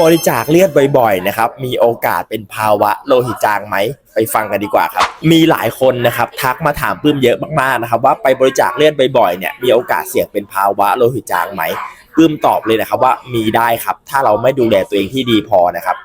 บริจาคเลือดบ่อยๆนะครับ มีโอกาสเป็นภาวะโลหิตจางไหมไปฟังกันดีกว่าครับ มีหลายคนนะครับทักมาถามปื้มเยอะมากๆนะครับ ว่าไปบริจาคเลือดบ่อยๆเนี่ยมีโอกาสเสี่ยงเป็นภาวะโลหิตจางไหมปื้มตอบเลยนะครับว่ามีได้ครับ ถ้าเราไม่ดูแลตัวเองที่ดีพอนะครับ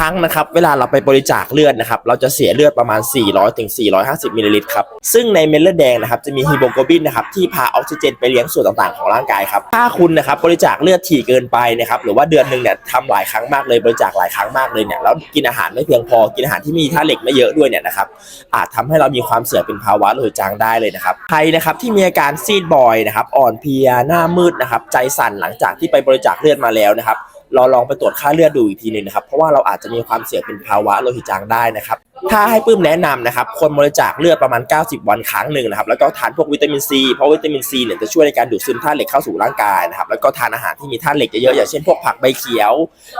รั้งนะครับ เวลาเราไปบริจาคเลือดนะครับ เราจะเสียเลือดประมาณ 400ถึง450มิลลิลิตรครับ ซึ่งในเม็ดเลือดแดงนะครับ จะมีฮีโมโกลบินนะครับ ที่พาออกซิเจนไปเลี้ยงส่วนต่างๆของร่างกายครับ ถ้าคุณนะครับบริจาคเลือดถี่เกินไปนะครับ หรือว่าเดือนหนึ่งเนี่ยทำหลายครั้งมากเลย บริจาคหลายครั้งมากเลยเนี่ย แล้วกินอาหารไม่เพียงพอ กินอาหารที่มีธาตุเหล็กไม่เยอะด้วยเนี่ยนะครับ อาจทำให้เรามีความเสี่ยงเป็นภาวะโลหิตจางได้เลยนะครับ ใครนะครับที่มีอาการซีดบ่อยนะครับ อ่อนเพลีย หน้ามืดนะครับ ใจสั่นหลังจากที่ไปบริจาคเลือดมาแล้วนะครับ เราลองไปตรวจค่าเลือดดูอีกทีหนึ่งนะครับ เพราะว่าเราอาจจะมีความเสี่ยงเป็นภาวะโลหิตจางได้นะครับ ถ้าให้ปื้มแนะนำนะครับคนบริจาคเลือดประมาณ 90 วันครั้งหนึ่งนะครับแล้วก็ทานพวกวิตามินซีเพราะวิตามินซีเนี่ยจะช่วยในการดูดซึมธาตุเหล็กเข้าสู่ร่างกายนะครับแล้วก็ทานอาหารที่มีธาตุเหล็กเยอะๆอย่างเช่นพวกผักใบเขียว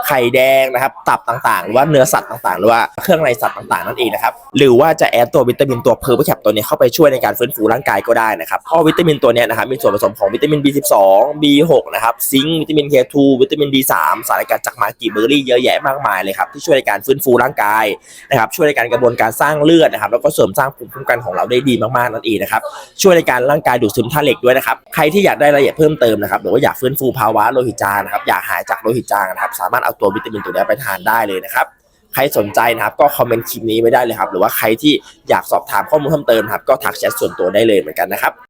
ไข่แดงนะครับตับต่างๆหรือว่าเนื้อสัตว์ต่างๆ หรือว่าเครื่องในสัตว์ต่างๆนั่นเองนะครับหรือว่าจะแอดตัววิตามินตัวเพอร์แคปตัวนี้เข้าไปช่วยในการฟื้นฟูร่างกายก็ได้นะครับเพราะวิตามินตัวนี้นะครับมีส่วนผสมของวิตามิน B12 B6 นะครับซิงค์วิตามิน K2 วิตามิน D3 สารกัดจากมากีเบอร์รี่เยอะแยะมากมายเลยครับที่ช่วยในการฟื้นฟูร่างกายนะครับช่วยในการกระบวนการสร้างเลือดนะครับแล้วก็เสริมสร้างภูมิคุ้มกันของเราได้ดีมากๆนั่นเองนะครับช่วยในการร่างกายดูดซึมธาตุเหล็กด้วยนะครับใครที่อยากได้รายละเอียดเพิ่มเติมนะครับหรือว่าอยากฟื้นฟูภาวะโลหิตจางนะครับอยากหายจากโลหิตจางนะครับสามารถเอาตัววิตามินตัวนี้ไปทานได้เลยนะครับใครสนใจนะครับก็คอมเมนต์คลิปนี้ไว้ได้เลยครับหรือว่าใครที่อยากสอบถามข้อมูลเพิ่มเติมนะครับก็ทักแชทส่วนตัวได้เลยเหมือนกันนะครับ